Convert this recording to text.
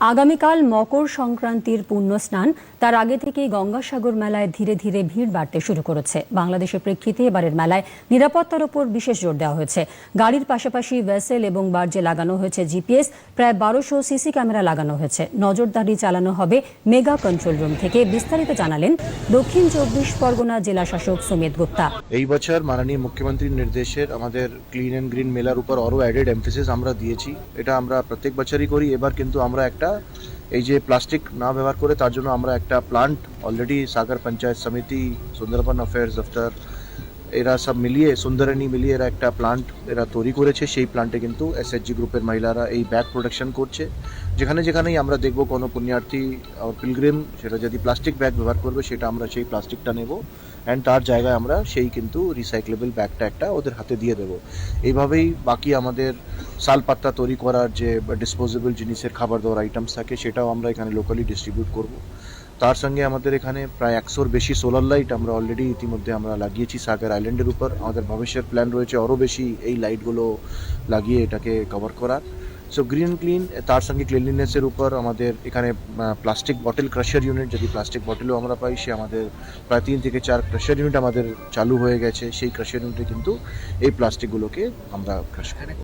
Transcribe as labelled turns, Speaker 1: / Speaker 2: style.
Speaker 1: আগামীকাল মকর সংক্রান্তির পুণ্য স্নান তার আগে থেকেই গঙ্গাসাগর মেলায় ধীরে ধীরে ভিড় বাড়তে শুরু করেছে। বাংলাদেশের প্রেক্ষিতে এবারের মেলায় নিরাপত্তার উপর বিশেষ জোর দেওয়া হয়েছে। গাড়ির পাশাপাশি ভেসেল এবং বার্জে লাগানো হয়েছে জিপিএস। প্রায় বারোশো সিসি ক্যামেরা লাগানো হয়েছে। নজরদারি চালানো হবে মেগা কন্ট্রোল রুম থেকে। বিস্তারিত জানালেন দক্ষিণ চব্বিশ পরগনা জেলা শাসক সুমিত গুপ্তা।
Speaker 2: এই বছর মাননীয় মুখ্যমন্ত্রীর নির্দেশের আমাদের ক্লিন অ্যান্ড গ্রিন মেলার উপর আরও অ্যাডেড এমফেসিস আমরা দিয়েছি। এটা আমরা প্রত্যেক বছরই করি। এবার কিন্তু আমরা একটা এই যে প্লাস্টিক না ব্যবহার করে তার জন্য আমরা একটা প্লান্ট অলরেডি সাগর পঞ্চায়েত সমিতি সুন্দরবন অ্যাফেয়ার্স দফতর এরা সব মিলিয়ে সুন্দরানী মিলিয়ে এরা একটা প্লান্ট এরা তৈরি করেছে। সেই প্লান্টে কিন্তু এসএসজি গ্রুপের মহিলারা এই ব্যাগ প্রোটেকশন করছে। যেখানে যেখানেই আমরা দেখব কোনো পুণ্যার্থী পিলগ্রিম সেটা যদি প্লাস্টিক ব্যাগ ব্যবহার করবে, সেটা আমরা সেই প্লাস্টিকটা নেব অ্যান্ড তার জায়গায় আমরা সেই কিন্তু রিসাইক্লেবল ব্যাগটা একটা ওদের হাতে দিয়ে দেবো। এইভাবেই বাকি আমাদের শালপাত্তা তৈরি করার যে ডিসপোজেবল জিনিসের খাবার দাবার আইটেমস থাকে, সেটাও আমরা এখানে লোকালি ডিস্ট্রিবিউট করব। তার সঙ্গে আমাদের এখানে প্রায় একশোর বেশি সোলার লাইট আমরা অলরেডি ইতিমধ্যে আমরা লাগিয়েছি সাগর আইল্যান্ডের উপর। আমাদের ভবিষ্যৎ প্ল্যান রয়েছে আরও বেশি এই লাইটগুলো লাগিয়ে এটাকে কভার করার। সো গ্রিন ক্লিন তার সঙ্গে ক্লিনলিনেসের উপর আমাদের এখানে প্লাস্টিক বটল ক্রাশার ইউনিট যদি প্লাস্টিক বটলও আমরা পাই, সে আমাদের প্রায় তিন থেকে চার ক্রাশার ইউনিট আমাদের চালু হয়ে গেছে। সেই ক্রাশার ইউনিটে কিন্তু এই প্লাস্টিকগুলোকে আমরা ক্রাশ করি